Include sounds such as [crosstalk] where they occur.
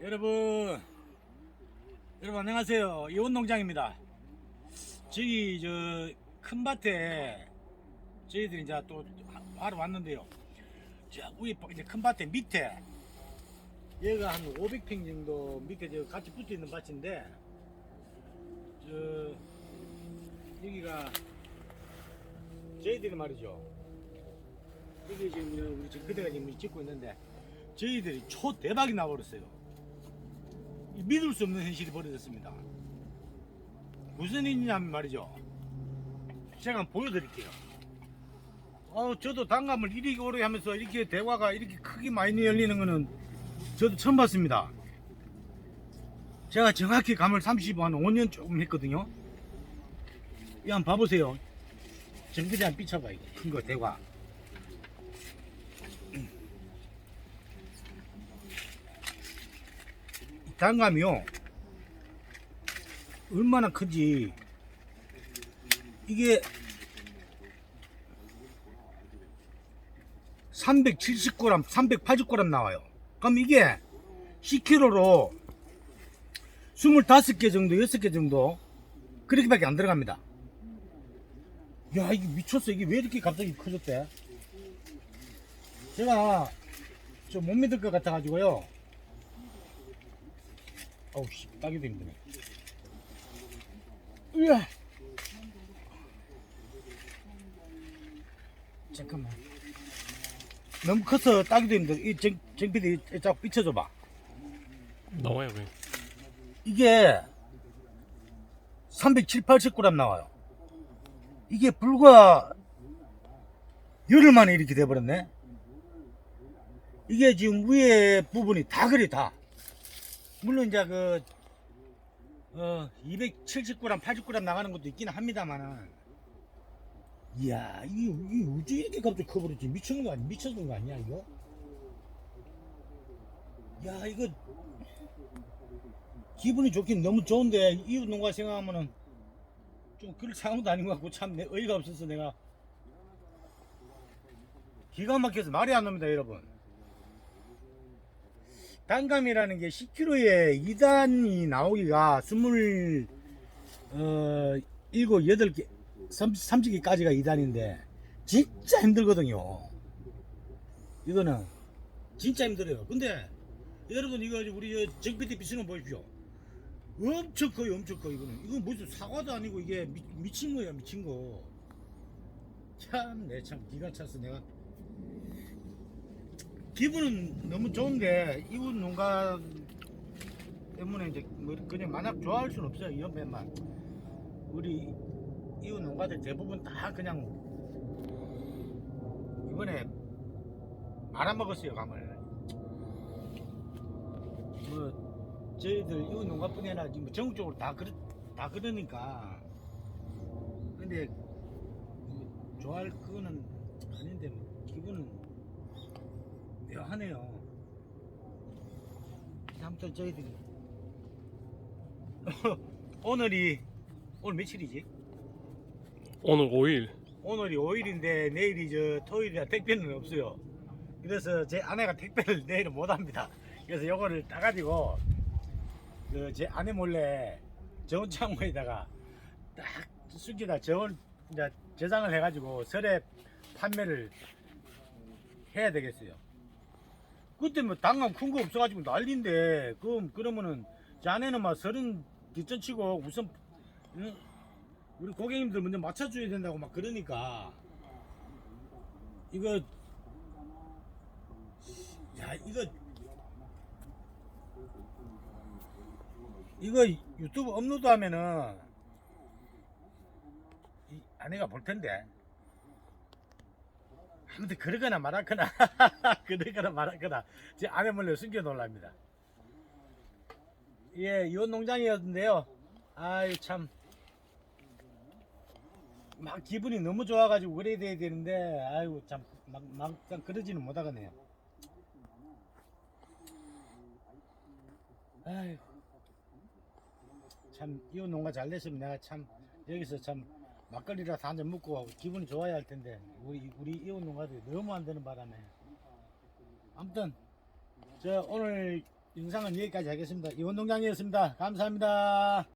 여러분, 여러분 안녕하세요. 이원농장입니다. 저기 저 큰 밭에 저희들이 이제 또 하러 왔는데요. 저 위에 이제 큰 밭에 밑에 얘가 한 500평 정도 밑에 저 같이 붙어 있는 밭인데 저 여기가 저희들이 말이죠. 여기 지금 우리 그대가 지금 찍고 있는데 저희들이 초 대박이 나버렸어요. 이 믿을 수 없는 현실이 벌어졌습니다. 무슨 일이냐면 말이죠. 제가 보여드릴게요. 어, 저도 단감을 이리 오래 하면서 이렇게 대화가 이렇게 크게 많이 열리는 거는 저도 처음 봤습니다. 제가 정확히 감을 30, 한 5년 조금 했거든요. 이 한번 봐보세요. 한번 삐쳐봐, 이거. 큰 거, 대화. 단감이요. 얼마나 큰지. 이게 370g, 380g 나와요. 그럼 이게 10kg로 25개 정도, 6개 정도 그렇게밖에 안 들어갑니다. 야, 이게 미쳤어. 이게 왜 이렇게 갑자기 커졌대? 제가 좀 못 믿을 것 같아가지고요. 어우, 씨, 따기도 힘드네. 으아! 잠깐만. 너무 커서 따기도 힘들어. 이 정, 정PD 쫙 비춰줘 봐. 나와요 왜? 이게 370, 80g 나와요. 이게 불과 열흘 만에 이렇게 돼버렸네. 이게 지금 위에 부분이 다 그래 다. 물론 이제 그 어, 270g, 80g 나가는 것도 있긴 합니다만은. 이야 이게, 어째 이렇게 갑자기 커버렸지? 미쳤는 거 아니야 미쳤는 거 아니야 이거? 야 이거 기분이 좋긴 너무 좋은데 이웃 농가 생각하면은 좀 그럴 상황도 아닌 것 같고 참 내 어이가 없어서 내가 기가 막혀서 말이 안 납니다 여러분 단감이라는 게 10kg에 2단이 나오기가 20 어, 7, 8개 30개까지가 2단인데 진짜 힘들거든요. 이거는 진짜 힘들어요. 근데 여러분 이거 우리 정PD 비스는 보십시오. 엄청 커요 엄청 커 이거는. 이건 무슨 사과도 아니고 이게 미, 미친 거야 미친 거 참 내 참 기가 차서 내가 기분은 너무 좋은데 이웃 농가 때문에 이제 뭐 그냥 만약 좋아할 수는 없어요 이 옆에만. 우리 이웃 농가들 대부분 다 그냥 이번에 말아먹었어요 감을. 뭐 저희들 이웃 농가뿐이 아니라 지금 전국적으로 다 그러 다 그러니까. 근데 뭐 좋아할 그거는 아닌데 뭐 기분은 묘하네요. 아무튼 저희들이 [laughs] 오늘이 오늘 며칠이지? 오늘 5일 오늘이 5일인데 내일이 저 토요일이라 택배는 없어요. 그래서 제 아내가 택배를 [laughs] 내일은 못 합니다. 그래서 요거를 따가지고 그 제 아내 몰래 저온 창고에다가 딱 숙여다 저온 이제 저장을 해가지고 설에 판매를 해야 되겠어요. 그때 뭐 당감 큰 거 없어가지고 난리인데 그럼 그러면은 제 아내는 막 서른 뒷전 치고 우선 응? 우리 고객님들 먼저 맞춰줘야 된다고 막 그러니까 이거 야 이거 이거 유튜브 업로드 하면은 이 아내가 볼 텐데 아무튼 그러거나 말았거나 [laughs] 그러거나 말았거나 제 아내 몰래 숨겨 놓으랍니다. 예 이원 농장이었는데요. 아유 참. 막 기분이 너무 좋아가지고 그래야 돼야 되는데 아이고 참 막, 막상 그러지는 못하겠네요. 아이고 참 이웃 농가 잘 됐으면 내가 참 여기서 참 막걸리라도 한잔 먹고 기분이 좋아야 할 텐데 우리 우리 이웃 농가들이 너무 안 되는 바람에 아무튼 저 오늘 영상은 여기까지 하겠습니다. 이원동장이었습니다. 감사합니다.